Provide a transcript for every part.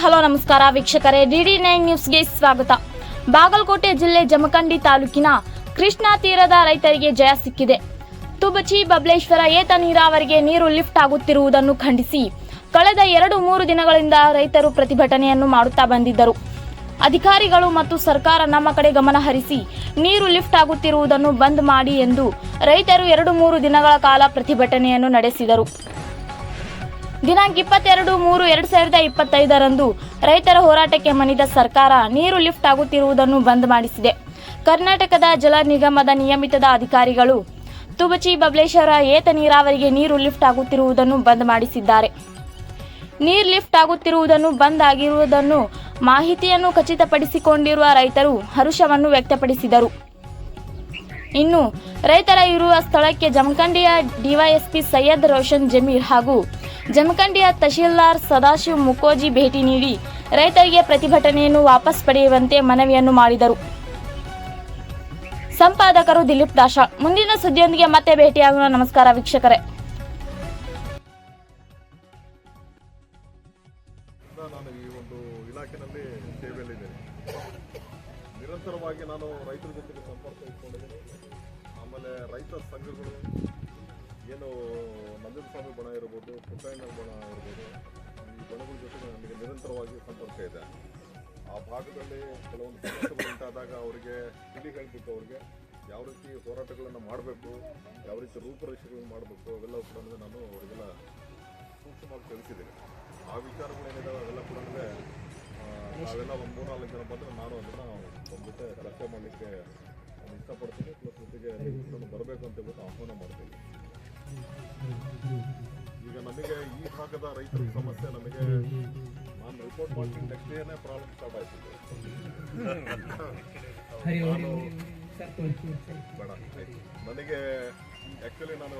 Hello, ನಮಸ್ಕಾರ. ವೀಕ್ಷಕರೇ DD nine ನ್ಯೂಸ್ಗೆ ಸ್ವಾಗತ. ಬಾಗಲಕೋಟೆ ಜಿಲ್ಲೆ ಜಮಖಂಡಿ ತಾಲೂಕಿನ ಕೃಷ್ಣಾ ತೀರದ ರೈತರಿಗೆ ಜಯ ಸಿಕ್ಕಿದೆ. ತುಬಚಿ, ಬಬ್ಲೇಶ್ವರ, ಏತ ನೀರಾವರಿಗೆ ನೀರು ಲಿಫ್ಟ್ ಆಗುತ್ತಿರುವುದನ್ನು ಖಂಡಿಸಿ ಕಳೆದ ಎರಡು ಮೂರು ದಿನಗಳಿಂದ ರೈತರು ಪ್ರತಿಭಟನೆಯನ್ನು ಮಾಡುತ್ತಾ ಬಂದಿದ್ದರು. ಅಧಿಕಾರಿಗಳು ಮತ್ತು ಸರ್ಕಾರ ನಮ್ಮ ಕಡೆ ಗಮನ ಹರಿಸಿ ನೀರು ಲಿಫ್ಟ್ ಆಗುತ್ತಿರುವುದನ್ನು ಬಂದ್ ಮಾಡಿ ಎಂದು ರೈತರು ಎರಡು ಮೂರು ದಿನಗಳ ಕಾಲ ಪ್ರತಿಭಟನೆಯನ್ನು ನಡೆಸಿದರು. ದಿನಾಂಕ ಇಪ್ಪತ್ತೆರಡು ಮೂರು ಎರಡು ಸಾವಿರದ ಇಪ್ಪತ್ತೈದರಂದು ರೈತರ ಹೋರಾಟಕ್ಕೆ ಮಣಿದ ಸರ್ಕಾರ ನೀರು ಲಿಫ್ಟ್ ಆಗುತ್ತಿರುವುದನ್ನು ಬಂದ್ ಮಾಡಿಸಿದೆ. ಕರ್ನಾಟಕದ ಜಲ ನಿಗಮದ ನಿಯಮಿತದ ಅಧಿಕಾರಿಗಳು ತುಬಚಿ ಬಬ್ಲೇಶ್ವರ ಏತ ನೀರಾವರಿಗೆ ನೀರು ಲಿಫ್ಟ್ ಆಗುತ್ತಿರುವುದನ್ನು ಬಂದ್ ಮಾಡಿಸಿದ್ದಾರೆ. ನೀರು ಲಿಫ್ಟ್ ಆಗುತ್ತಿರುವುದನ್ನು ಬಂದ್ ಆಗಿರುವುದನ್ನು ಮಾಹಿತಿಯನ್ನು ಖಚಿತಪಡಿಸಿಕೊಂಡಿರುವ ರೈತರು ಹರುಷವನ್ನು ವ್ಯಕ್ತಪಡಿಸಿದರು. ಇನ್ನು ರೈತರ ಇರುವ ಸ್ಥಳಕ್ಕೆ ಜಮಖಂಡಿಯ ಡಿವೈಎಸ್ಪಿ ಸೈಯದ್ ರೋಷನ್ ಜಮೀರ್ ಹಾಗೂ ಜಮಖಂಡಿಯ ತಹಶೀಲ್ದಾರ್ ಸದಾಶಿವ್ ಮುಕೋಜಿ ಭೇಟಿ ನೀಡಿ ರೈತರಿಗೆ ಪ್ರತಿಭಟನೆಯನ್ನು ವಾಪಸ್ ಪಡೆಯುವಂತೆ ಮನವಿಯನ್ನು ಮಾಡಿದರು. ಸಂಪಾದಕರು ದಿಲೀಪ್ ದಾಶ, ಮುಂದಿನ ಸುದ್ದಿಯೊಂದಿಗೆ ಮತ್ತೆ ಭೇಟಿಯಾಗೋಣ. ನಮಸ್ಕಾರ ವೀಕ್ಷಕರೇ. ನಾನು ನಿರಂತರವಾಗಿ ನಾನು ರೈತರ ಜೊತೆಗೆ ಸಂಪರ್ಕ ಇಟ್ಕೊಂಡಿದ್ದೀನಿ. ಆಮೇಲೆ ರೈತ ಸಂಘಗಳು ಏನು, ನಂಜನ ಸ್ವಾಮಿ ಬಣ ಇರ್ಬೋದು, ಪುಟ್ಟಣ್ಣ ಬಣ ಇರ್ಬೋದು, ಈ ಬಣಗಳ ಜೊತೆ ನಮಗೆ ನಿರಂತರವಾಗಿ ಸಂಪರ್ಕ ಇದೆ. ಆ ಭಾಗದಲ್ಲಿ ಕೆಲವೊಂದು ಸಮಸ್ಯೆಗಳು ಉಂಟಾದಾಗ ಅವರಿಗೆ ತಿಳಿ ಹೇಳ್ಬಿಟ್ಟು ಅವ್ರಿಗೆ. ಯಾವ ರೀತಿ ಹೋರಾಟಗಳನ್ನು ಮಾಡಬೇಕು, ಯಾವ ರೀತಿ ರೂಪರೇಷೆಗಳನ್ನು ಮಾಡಬೇಕು ಅವೆಲ್ಲ ಕೂಡ ನಾನು ಅವರಿಗೆಲ್ಲ ಸೂಕ್ಷ್ಮವಾಗಿ ತಿಳಿಸಿದ್ದೀನಿ. ಆ ವಿಚಾರಗಳೇನಿದಾವೆ ಅವೆಲ್ಲ ಕೂಡ ನಾವೆಲ್ಲ ಒಂದು ಮೂರ್ನಾಲ್ಕು ಜನ ಬಂದರೆ ನಾನು ಅದನ್ನು ಬಂದುಬಿಟ್ಟು ಚರ್ಚೆ ಮಾಡಲಿಕ್ಕೆ ಇಷ್ಟಪಡ್ತೀನಿ. ಪ್ಲಸ್ ಜೊತೆಗೆ ಬರಬೇಕು ಅಂತ ಹೇಳ್ಬಿಟ್ಟು ಆಹ್ವಾನ ಮಾಡ್ತೀನಿ. ಈಗ ನಮಗೆ ಈ ಭಾಗದ ರೈತರ ಸಮಸ್ಯೆ ನಮಗೆ ನಾನು ರಿಪೋರ್ಟ್ ಮಾಡ್ತೀನಿ ನೆಕ್ಸ್ಟ್ ಡೇನೇ ಪ್ರಾಬ್ಲಮ್ ಸ್ಟಾರ್ಟ್ ಆಯ್ತು ನಾನು ಬೇಡ. ನನಗೆ ಆ್ಯಕ್ಚುಲಿ ನಾನು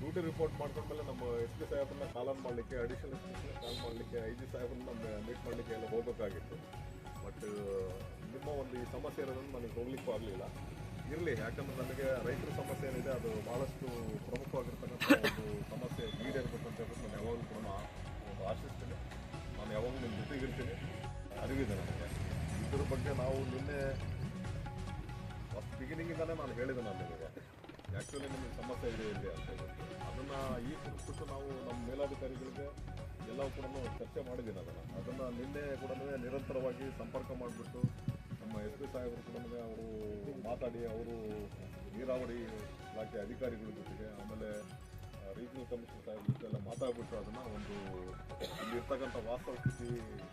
ಡ್ಯೂಟಿ ರಿಪೋರ್ಟ್ ಮಾಡ್ಕೊಂಡ್ಮೇಲೆ ನಮ್ಮ ಎಸ್ ಪಿ ಸಾಹೇಬ್ರನ್ನ ಕಾಲನ್ ಮಾಡಲಿಕ್ಕೆ ಅಡಿಷನಲ್ ಎಸ್ ಪಿ ಕಾಲ್ ಮಾಡಲಿಕ್ಕೆ ಐ ಜಿ ಸಾಹೇಬ್ರನ್ನ ಮೀಟ್ ಮಾಡಲಿಕ್ಕೆ ಎಲ್ಲ ಹೋಗಬೇಕಾಗಿತ್ತು. ಬಟ್ ನಿಮ್ಮ ಒಂದು ಈ ಸಮಸ್ಯೆ ಇರೋದನ್ನು ನನಗೆ ಹೋಗ್ಲಿಕ್ಕೂ ಆಗಲಿಲ್ಲ. ಇರಲಿ, ಯಾಕಂದ್ರೆ ನಮಗೆ ರೈತರ ಸಮಸ್ಯೆ ಏನಿದೆ, ಅದು ಬಹಳಷ್ಟು ಪ್ರಮುಖವಾಗಿರ್ತಕ್ಕಂಥ ಒಂದು ಸಮಸ್ಯೆ ಈಡೇರ್ಬೇಕು ಅಂತ ಹೇಳ್ಬಿಟ್ಟು ನಾನು ಯಾವಾಗಲೂ ಕೂಡ ಒಂದು ಆಶಿಸ್ತೀನಿ. ನಾನು ಯಾವಾಗಲೂ ನಿಮ್ಮ ಜೊತೆಗಿರ್ತೀನಿ ಅರಿವಿದೆ ನನಗೆ ಇದ್ರ ಬಗ್ಗೆ ನಾವು ನಿನ್ನೆ ಫಸ್ಟ್ ಬಿಗಿನಿಂಗಿಂದಾನೇ ನಾನು ಹೇಳಿದೆ ನಾನು ನಿಮಗೆ. ಆ್ಯಕ್ಚುಲಿ ನಿಮಗೆ ಸಮಸ್ಯೆ ಇದೆ ಇಲ್ಲಿ ಅಂತ ಅದನ್ನು ಈ ಕುರಿತು ನಾವು ನಮ್ಮ ಮೇಲಾಧಿಕಾರಿಗಳಿಗೆ ಎಲ್ಲವೂ ಕೂಡ ಚರ್ಚೆ ಮಾಡಿದ್ದೀನಿ ಅದನ್ನು ಅದನ್ನು ನಿನ್ನೆ ಕೂಡ ನಿರಂತರವಾಗಿ ಸಂಪರ್ಕ ಮಾಡಿಬಿಟ್ಟು ನಮ್ಮ ಎಸ್ ಪಿ ಸಾಹೇಬರು ಕೂಡ ಅವರು ಮಾತಾಡಿ ಅವರು ನೀರಾವರಿ ಇಲಾಖೆ ಅಧಿಕಾರಿಗಳ ಜೊತೆಗೆ ಆಮೇಲೆ ರೀಜನಲ್ ಕಮಿಷನರ್ ಸಾಹೇಬ್ ಜೊತೆ ಎಲ್ಲ ಮಾತಾಡ್ಬಿಟ್ಟು ಅದನ್ನು ಒಂದು ಅಲ್ಲಿರ್ತಕ್ಕಂಥ ವಾಸ್ತವ ಸ್ಥಿತಿ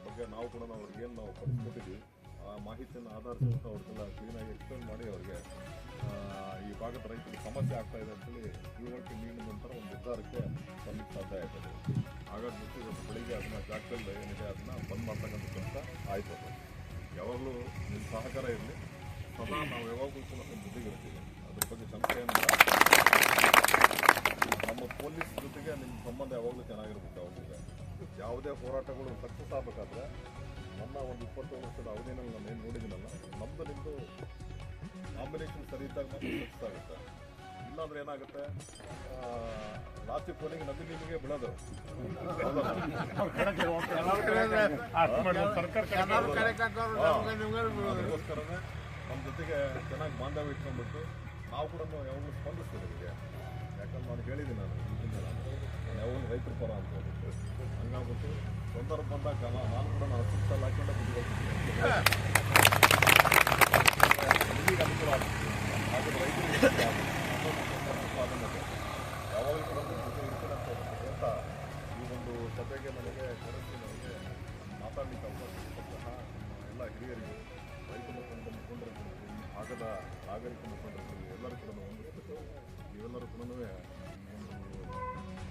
ಬಗ್ಗೆ ನಾವು ಕೂಡ ಅವ್ರಿಗೆ ಏನು ನಾವು ಕೊಟ್ಟಿದ್ದೀವಿ ಆ ಮಾಹಿತಿಯನ್ನು ಆಧರಿಸಿಬಿಟ್ಟು ಅವ್ರಿಗೆಲ್ಲ ಕ್ಲೀನಾಗಿ ಎಕ್ಸ್ಪ್ಲೇನ್ ಮಾಡಿ ಅವ್ರಿಗೆ ಈ ಭಾಗದ ರೈತರಿಗೆ ಸಮಸ್ಯೆ ಆಗ್ತಾ ಇದೆ ಅಂತೇಳಿ ತಿಳುವಳಿಕೆ ನೀಡಿದ ನಂತರ ಒಂದು ನಿರ್ಧಾರಕ್ಕೆ ಬರ್ಲಿಕ್ಕೆ ಸಾಧ್ಯ ಆಯ್ತದೆ ಹಾಗಾಗಿ ಇವತ್ತು ಬೆಳಿಗ್ಗೆ ಅದನ್ನ ಜಾಗದಲ್ಲಿ ಏನಿದೆ ಅದನ್ನ ಬಂದ್ ಮಾಡ್ತಕ್ಕಂಥ ಕೆಲಸ ಆಯ್ತು ಅದು. ಯಾವಾಗಲೂ ನಿಮ್ಮ ಸಹಕಾರ ಇರಲಿ. ಸದಾ ನಾವು ಯಾವಾಗಲೂ ಕೂಡ ಜೊತೆಗಿರ್ತೀವಿ. ಅದ್ರ ಬಗ್ಗೆ ಸಂಸ್ಥೆ ನಮ್ಮ ಪೊಲೀಸ್ ಜೊತೆಗೆ ನಿಮ್ಮ ಸಂಬಂಧ ಯಾವಾಗಲೂ ಚೆನ್ನಾಗಿರ್ಬೇಕು ಯಾವಾಗಲೂ ಯಾವುದೇ ಹೋರಾಟಗಳು ಸಕ್ಸಸ್ ಆಗಬೇಕಾದ್ರೆ ನನ್ನ ಒಂದು ಇಪ್ಪತ್ತು ವರ್ಷದ ಅವಧಿನಲ್ಲಿ ನಾನು ಏನು ನೋಡಿದ್ದೀನಲ್ಲ ನಮ್ಮದು ನಿಮ್ಮದು ಕಾಂಬಿನೇಷನ್ ಸರಿ ಇದ್ದಾಗ ಮಾತ್ರ ಸಕ್ಸಸ್ ಆಗುತ್ತೆ. ಇಲ್ಲಾಂದ್ರೆ ಏನಾಗುತ್ತೆ? ಲಾಸ್ಟ್ ಕೊನೆಗೆ ನಮಗೆ ನಿಮಗೆ ಬಿಡೋದು. ಅದಕ್ಕೋಸ್ಕರನೇ ನಮ್ಮ ಜೊತೆಗೆ ಚೆನ್ನಾಗಿ ಬಾಂಧವ್ಯ ಇಟ್ಕೊಂಡ್ಬಿಟ್ಟು ನಾವು ಕೂಡ ಯಾವಾಗಲೂ ಸ್ಪಂದಿಸ್ತೀವಿ ನಿಮಗೆ. ಯಾಕಂದ್ರೆ ನಾನು ಹೇಳಿದ್ದೀನಿ ನಾನು ಹಿಂದಿನ ನಾನು. ಯಾವಾಗಲೂ ರೈತರ ಪರ ಅಂತ ಹೇಳ್ಬಿಟ್ಟು. ಹಂಗಾಗ್ಬಿಟ್ಟು ಸಂದರ್ಭ ಬಂದಾಗ ನಾನು ಕೂಡ ನಾನು ಸುತ್ತಲ್ಲಿ ಹಾಕೊಂಡು ಬಿಟ್ಕೊಳ್ತೀನಿ ಅನುಕೂಲ ಆಗುತ್ತೆ ಮುಖಂಡರಿಗೆ ಎಲ್ಲರೂ ಕೂಡ ಹೊಂದಿಸ್ಬಿಟ್ಟು ನೀವೆಲ್ಲರೂ ಕೂಡ ಒಂದು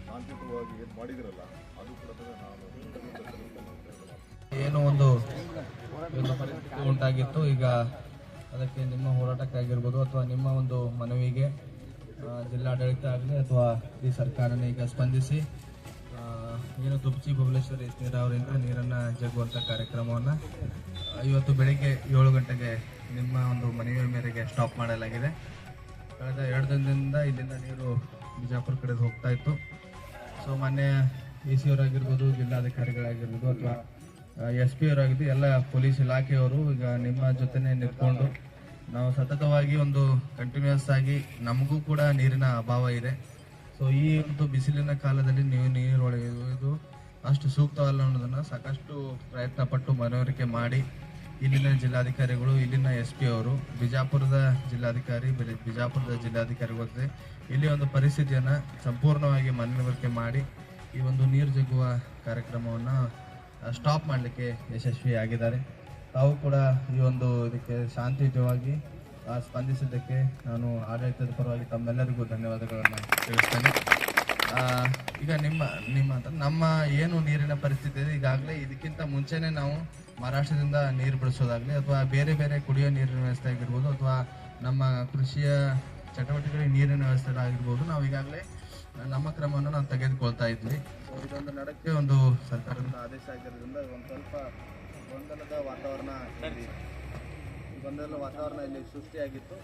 ಶಾಂತಿಯುತವಾಗಿ ಏನು ಮಾಡಿದಿರಲ್ಲ ಅದು ಕೂಡ ನಾನು ಏನೋ ಒಂದು ಉಂಟಾಗಿತ್ತು. ಈಗ ಅದಕ್ಕೆ ನಿಮ್ಮ ಹೋರಾಟಕ್ಕಾಗಿರ್ಬೋದು ಅಥವಾ ನಿಮ್ಮ ಒಂದು ಮನವಿಗೆ ಜಿಲ್ಲಾಡಳಿತ ಆಗಲಿ ಅಥವಾ ಈ ಸರ್ಕಾರನೇ ಈಗ ಸ್ಪಂದಿಸಿ ಏನು ದುಬ್ಚಿ ಎಸ್ ನೀರಾವರಿಯಿಂದ ನೀರನ್ನು ಜಗ್ಗುವಂಥ ಕಾರ್ಯಕ್ರಮವನ್ನು ಇವತ್ತು ಬೆಳಗ್ಗೆ ಏಳು ಗಂಟೆಗೆ ನಿಮ್ಮ ಒಂದು ಮನೆಯ ಮೇರೆಗೆ ಸ್ಟಾಪ್ ಮಾಡಲಾಗಿದೆ. ಕಳೆದ ಎರಡು ದಿನದಿಂದ ಇಲ್ಲಿಂದ ನೀರು ಬಿಜಾಪುರ ಕಡೆ ಹೋಗ್ತಾ ಇತ್ತು. ಸೊ ಮೊನ್ನೆ ಎ ಸಿ ಅವರಾಗಿರ್ಬೋದು, ಜಿಲ್ಲಾಧಿಕಾರಿಗಳಾಗಿರ್ಬೋದು ಅಥವಾ ಎಸ್ ಪಿ ಅವರಾಗಿದ್ದು ಎಲ್ಲ ಪೊಲೀಸ್ ಇಲಾಖೆಯವರು ಈಗ ನಿಮ್ಮ ಜೊತೆನೆ ನಿಂತ್ಕೊಂಡು, ನಾವು ಸತತವಾಗಿ ಒಂದು ಕಂಟಿನ್ಯೂಸ್ ಆಗಿ ನಮಗೂ ಕೂಡ ನೀರಿನ ಅಭಾವ ಇದೆ. ಸೊ ಈ ಒಂದು ಬಿಸಿಲಿನ ಕಾಲದಲ್ಲಿ ನೀವು ನೀರೊಳಗೆ ಇದು ಅಷ್ಟು ಸೂಕ್ತವಲ್ಲ ಅನ್ನೋದನ್ನು ಸಾಕಷ್ಟು ಪ್ರಯತ್ನ ಪಟ್ಟು ಮನವರಿಕೆ ಮಾಡಿ ಇಲ್ಲಿನ ಜಿಲ್ಲಾಧಿಕಾರಿಗಳು, ಇಲ್ಲಿನ ಎಸ್ ಪಿ ಅವರು, ಬಿಜಾಪುರದ ಜಿಲ್ಲಾಧಿಕಾರಿ ಬಿಜಾಪುರದ ಜಿಲ್ಲಾಧಿಕಾರಿಗಳ ಜೊತೆ ಇಲ್ಲಿ ಒಂದು ಪರಿಸ್ಥಿತಿಯನ್ನು ಸಂಪೂರ್ಣವಾಗಿ ಮನವರಿಕೆ ಮಾಡಿ ಈ ಒಂದು ನೀರು ಜಗ್ಗುವ ಕಾರ್ಯಕ್ರಮವನ್ನು ಸ್ಟಾಪ್ ಮಾಡಲಿಕ್ಕೆ ಯಶಸ್ವಿಯಾಗಿದ್ದಾರೆ. ತಾವು ಕೂಡ ಈ ಒಂದು ಇದಕ್ಕೆ ಶಾಂತಿಯುತವಾಗಿ ಸ್ಪಂದಿಸಿದ್ದಕ್ಕೆ ನಾನು ಆಡಳಿತದ ಪರವಾಗಿ ತಮ್ಮೆಲ್ಲರಿಗೂ ಧನ್ಯವಾದಗಳನ್ನು ತಿಳಿಸ್ತೇನೆ. ಈಗ ನಿಮ್ಮ ನಿಮ್ಮ ನಮ್ಮ ಏನು ನೀರಿನ ಪರಿಸ್ಥಿತಿ ಇದೆ, ಈಗಾಗಲೇ ಇದಕ್ಕಿಂತ ಮುಂಚೆನೆ ನಾವು ಮಹಾರಾಷ್ಟ್ರದಿಂದ ನೀರು ಬಿಡಿಸೋದಾಗಲಿ ಅಥವಾ ಬೇರೆ ಬೇರೆ ಕುಡಿಯೋ ನೀರಿನ ವ್ಯವಸ್ಥೆ ಆಗಿರ್ಬೋದು ಅಥವಾ ನಮ್ಮ ಕೃಷಿಯ ಚಟುವಟಿಕೆಗಳಿಗೆ ನೀರಿನ ವ್ಯವಸ್ಥೆ ಆಗಿರ್ಬೋದು, ನಾವು ಈಗಾಗಲೇ ನಮ್ಮ ಕ್ರಮವನ್ನು ನಾವು ತೆಗೆದುಕೊಳ್ತಾ ಇದ್ವಿ. ಇದೊಂದು ನಡಕ್ಕೆ ಒಂದು ಸರ್ಕಾರದಿಂದ ಆದೇಶ ಆಗಿರೋದ್ರಿಂದ ಒಂದು ಸ್ವಲ್ಪ ಗೊಂದಲದ ವಾತಾವರಣ ಗೊಂದಲ ವಾತಾವರಣ ಇಲ್ಲಿ ಸೃಷ್ಟಿಯಾಗಿತ್ತು.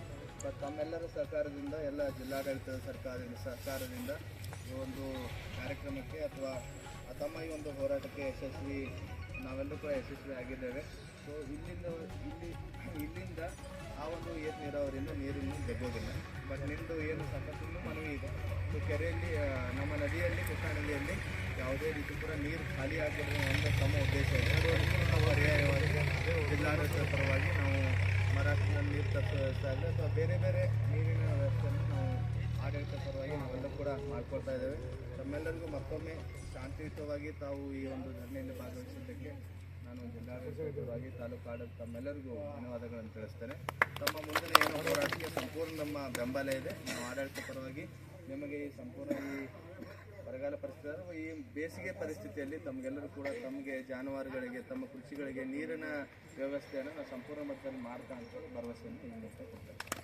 ಬಟ್ ತಮ್ಮೆಲ್ಲರ ಸಹಕಾರದಿಂದ, ಎಲ್ಲ ಜಿಲ್ಲಾಡಳಿತದ ಸರ್ಕಾರದಿಂದ ಸರ್ಕಾರದಿಂದ ಈ ಒಂದು ಕಾರ್ಯಕ್ರಮಕ್ಕೆ ಅಥವಾ ತಮ್ಮ ಈ ಒಂದು ಹೋರಾಟಕ್ಕೆ ಯಶಸ್ವಿ, ನಾವೆಲ್ಲರೂ ಕೂಡ ಯಶಸ್ವಿ ಆಗಿದ್ದೇವೆ. ಸೊ ಇಲ್ಲಿಂದ, ಇಲ್ಲಿ, ಇಲ್ಲಿಂದ ಆ ಒಂದು ಏರು ನೀರಾವರಿಯಿಂದ ನೀರನ್ನು ಜಗ್ಗೋದಿಲ್ಲ ಬಟ್ ನಿಮ್ಮದು ಏನು ಸಾಕಷ್ಟು ಮನವಿ ಇದೆ. ಸೊ ಕೆರೆಯಲ್ಲಿ ನಮ್ಮ ನದಿಯಲ್ಲಿ, ಕೃಷ್ಣಾ ನದಿಯಲ್ಲಿ ಯಾವುದೇ ರೀತಿ ಕೂಡ ನೀರು ಖಾಲಿ ಆಗಬಾರ್ದು ಅನ್ನೋ ತಮ್ಮ ಉದ್ದೇಶ ಇದೆ. ನಾವು ಪರ್ಯಾಯವಾಗಿ ಜಿಲ್ಲಾಡಳಿತದ ಪರವಾಗಿ ನಾವು ಮಹಾರಾಷ್ಟ್ರದಲ್ಲಿ ನೀರು ತರಿಸೋ ವ್ಯವಸ್ಥೆ ಅಥವಾ ಬೇರೆ ಬೇರೆ ನೀರಿನ ವ್ಯವಸ್ಥೆಯನ್ನು ನಾವು ಆಡಳಿತ ಪರವಾಗಿ ನಾವೆಲ್ಲ ಕೂಡ ಮಾಡ್ಕೊಳ್ತಾ ಇದ್ದೇವೆ. ತಮ್ಮೆಲ್ಲರಿಗೂ ಮತ್ತೊಮ್ಮೆ ಶಾಂತಿಯುತವಾಗಿ ತಾವು ಈ ಒಂದು ಧರಣಿಯಲ್ಲಿ ಭಾಗವಹಿಸಿದ್ದಕ್ಕೆ ನಾನು ಜಿಲ್ಲಾಡಳಿತವಾಗಿ ತಾಲೂಕು ಆಡಳಿತ ತಮ್ಮೆಲ್ಲರಿಗೂ ಧನ್ಯವಾದಗಳನ್ನು ತಿಳಿಸ್ತೇನೆ. ತಮ್ಮ ಮುಂದಿನ ಏನು ಹೋರಾಟಕ್ಕೆ ಸಂಪೂರ್ಣ ನಮ್ಮ ಬೆಂಬಲ ಇದೆ. ನಾವು ಆಡಳಿತ ಪರವಾಗಿ ನಿಮಗೆ ಈ ಸಂಪೂರ್ಣ ಈ ಬರಗಾಲ ಪರಿಸ್ಥಿತಿ ಈ ಬೇಸಿಗೆ ಪರಿಸ್ಥಿತಿಯಲ್ಲಿ ತಮಗೆಲ್ಲರೂ ಕೂಡ ತಮಗೆ ಜಾನುವಾರುಗಳಿಗೆ, ತಮ್ಮ ಕೃಷಿಗಳಿಗೆ ನೀರಿನ ವ್ಯವಸ್ಥೆಯನ್ನು ನಾವು ಸಂಪೂರ್ಣ ಮಟ್ಟದಲ್ಲಿ ಮಾಡ್ತಾ ಅಂತ ಭರವಸೆಯನ್ನು ಕೊಡ್ತೇವೆ